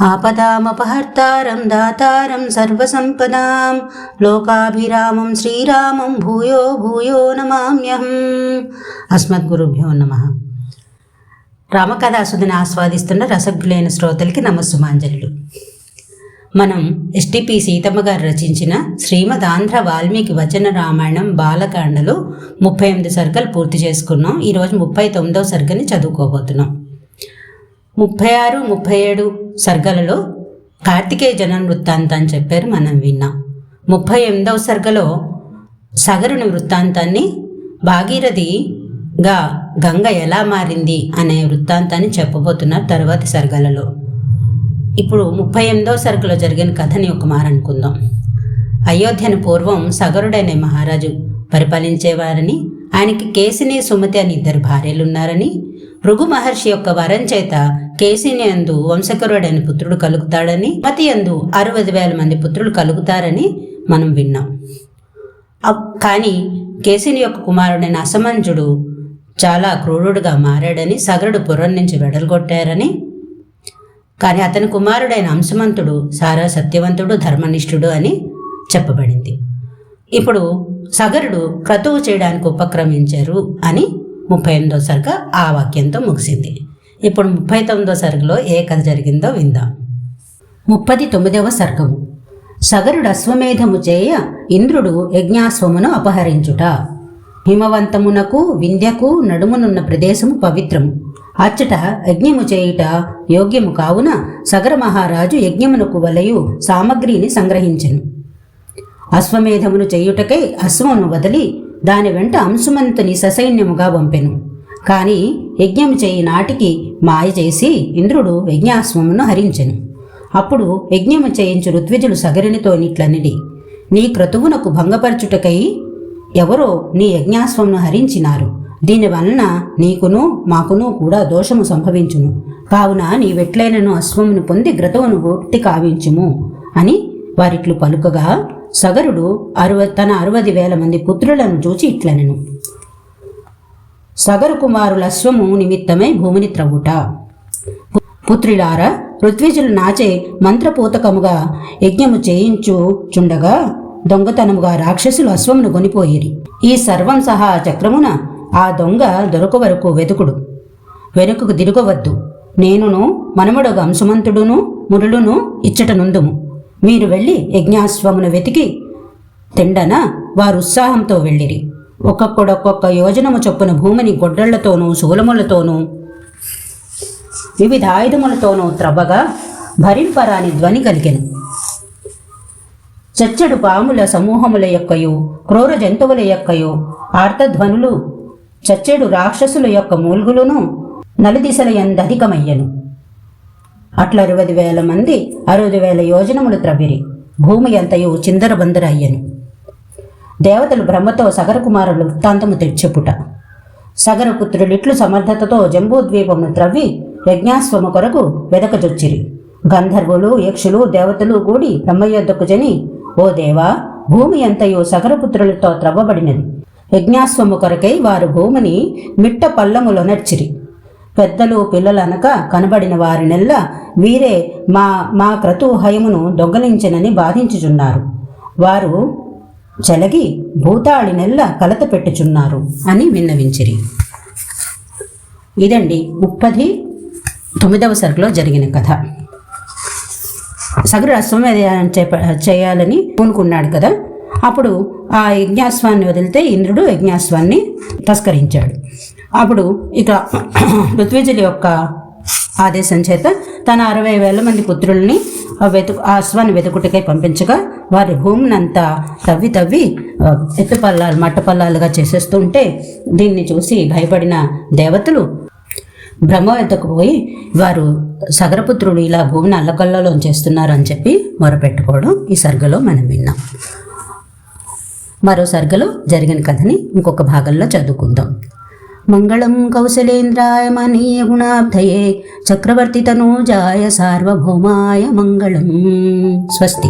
ఆపదామపహర్తారం దాతారం సర్వసంపదాం. లోకాభిరామం శ్రీరామం భూయో భూయో నమామ్యహం. అస్మద్గురుభ్యో నమ. రామకథాసుదిని ఆస్వాదిస్తున్న రసజ్ఞులైన శ్రోతలకి నమస్సుమాంజలు మనం ఎస్టిపి సీతమ్మ గారు రచించిన శ్రీమద్ ఆంధ్ర వాల్మీకి వచన రామాయణం బాలకాండలో ముప్పై ఎనిమిది సర్గలు పూర్తి చేసుకున్నాం. ఈరోజు ముప్పై తొమ్మిదవ సర్గని చదువుకోబోతున్నాం. ముప్పై ఆరు ముప్పై ఏడు సర్గలలో కార్తికేయ జన వృత్తాంతాన్ని చెప్పారు మనం విన్నాం. ముప్పై ఎనిమిదవ సర్గలో సగరుని వృత్తాంతాన్ని భాగీరథిగా గంగ ఎలా మారింది అనే వృత్తాంతాన్ని చెప్పబోతున్నారు తర్వాతి సర్గలలో. ఇప్పుడు ముప్పై ఎనిమిదవ సరుకులో జరిగిన కథని ఒక మారనుకుందాం అయోధ్యను పూర్వం సగరుడైన మహారాజు పరిపాలించేవారని ఆయనకి కేసిని సుమతి అని ఇద్దరు భార్యలున్నారని భృగు మహర్షి యొక్క వరం చేత కేసిని అందు వంశకరుడైన పుత్రుడు కలుగుతాడని మతి అందు అరవై వేల మంది పుత్రులు కలుగుతారని మనం విన్నాం. కానీ కేసిని యొక్క కుమారుడైన అసమంజుడు చాలా క్రూరుడుగా మారాడని సగరుడు పురం నుంచి వెడల్గొట్టారని. కానీ అతని కుమారుడైన అంశమంతుడు సారా సత్యవంతుడు ధర్మనిష్ఠుడు అని చెప్పబడింది. ఇప్పుడు సగరుడు క్రతువు చేయడానికి ఉపక్రమించారు అని ముప్పై ఎనిమిదో సరుగ ఆ వాక్యంతో ముగిసింది. ఇప్పుడు ముప్పై తొమ్మిదో సరుకులో ఏ కథ జరిగిందో విందాం. ముప్పది తొమ్మిదవ సర్గము సగరుడు అశ్వమేధము చేయ ఇంద్రుడు యజ్ఞాశ్వమును అపహరించుట. హిమవంతమునకు వింధ్యకు నడుమునున్న ప్రదేశము పవిత్రము. అచ్చట యజ్ఞము చేయుట యోగ్యము కావున సగర మహారాజు యజ్ఞమునకు వలయు సామగ్రిని సంగ్రహించెను. అశ్వమేధమును చేయుటకై అశ్వమును వదిలి దాని వెంట అంశుమంతుని ససైన్యముగా పంపెను కాని యజ్ఞము చేయి నాటికి మాయ చేసి ఇంద్రుడు యజ్ఞాశ్వమును హరించెను. అప్పుడు యజ్ఞము చేయించు ఋత్విజులు సగరినితో నిట్లనిడి. నీ క్రతువునకు భంగపరచుటకై ఎవరో నీ యజ్ఞాశ్వమును హరించినారు. దీనివలన నీకును మాకును కూడా దోషము సంభవించును. కావున నీ వెట్లైనను అశ్వమును పొంది గ్రతువును పూర్తి కావించుము అని వారిట్లు పలుకగా సగరుడు అరవ తన అరవది వేల మంది పుత్రులను చూచి ఇట్లనెను సగరు కుమారుల అశ్వము నిమిత్తమై భూమిని త్రవ్వుట. పుత్రులారా ఋత్విజులు నాచే మంత్రపూతకముగా యజ్ఞము చేయించుచుండగా దొంగతనముగా రాక్షసులు అశ్వమును కొనిపోయిరి. ఈ సర్వం సహా చక్రమున ఆ దొంగ దొరక వరకు వెతుకుడు. వెనుకకు తిరగవద్దు. నేనును మనముడొక అంశమంతుడును మురుడును ఇచ్చట నుందుము మీరు వెళ్ళి యజ్ఞాశ్వమును వెతికి తిండన వారు ఉత్సాహంతో వెళ్ళిరి. ఒక్కొక్కడొక్కొక్క యోజనము చొప్పున భూమిని గొడ్డళ్ళతోనూ శూలములతోనూ వివిధ ఆయుధములతోనూ త్రవ్వగా భరింపరాని ధ్వని కలిగెను. చచ్చడు పాముల సమూహముల యొక్కయు క్రూర జంతువుల యొక్కయు ఆర్తధ్వనులు చచ్చెడు రాక్షసుల యొక్క మూల్గులను నలుదిశల ఎందధికమయ్యను అట్ల అరవది వేల మంది అరవది వేల యోజనములు త్రవ్విరి. భూమి ఎంతయు చిందరబందర అయ్యను. దేవతలు బ్రహ్మతో సగర కుమారులు వృత్తాంతము తెచ్చెప్పుట సగరపుత్రులిట్లు సమర్థతతో జంబూద్వీపమును త్రవ్వి యజ్ఞాస్వము కొరకు వెదకజొచ్చిరి. గంధర్వులు యక్షులు దేవతలు కూడి బ్రహ్మయోద్ధకు జని ఓ దేవా భూమి ఎంతయు సగరపుత్రులతో త్రవ్వబడినది. యజ్ఞాస్వము కొరకై వారు భూమిని మిట్ట పల్లములొనర్చిరి పెద్దలు పిల్లలనక కనబడిన వారినెల్లా వీరే మా మా క్రతుహయమును దొంగలించనని బాధించుచున్నారు వారు చెలగి భూతాళినెల్ల కలత పెట్టుచున్నారు అని విన్నవించిరి. ఇదండి ముప్పది తొమ్మిదవ సరుకులో జరిగిన కథ. సగరు చేప చేయాలని పూనుకున్నాడు కదా. అప్పుడు ఆ యజ్ఞాస్వాన్ని వదిలితే ఇంద్రుడు యజ్ఞాస్వాన్ని తస్కరించాడు. అప్పుడు ఇక పృథ్వీజుల యొక్క ఆదేశం చేత తన అరవై వేల మంది పుత్రుల్ని వెతుకు అశ్వాన్ని వెతుకుటకై పంపించగా వారి భూమినంతా తవ్వి తవ్వి ఎత్తుపల్లాలు మట్టపల్లాలుగా చేసేస్తుంటే దీన్ని చూసి భయపడిన దేవతలు బ్రహ్మ వద్దకు పోయి వారు సగరపుత్రుడు ఇలా భూమిని అల్లకల్లలో చేస్తున్నారు అని చెప్పి మొరపెట్టుకోవడం ఈ సర్గలో మనం విన్నాం. మరో సర్గలో జరిగిన కథని ఇంకొక భాగంలో చదువుకుందాం. మంగళం కౌశలేంద్రాయ మనీయ గుణాబ్ధయే. చక్రవర్తి తనూజాయ సార్వభౌమాయ మంగళం. స్వస్తి.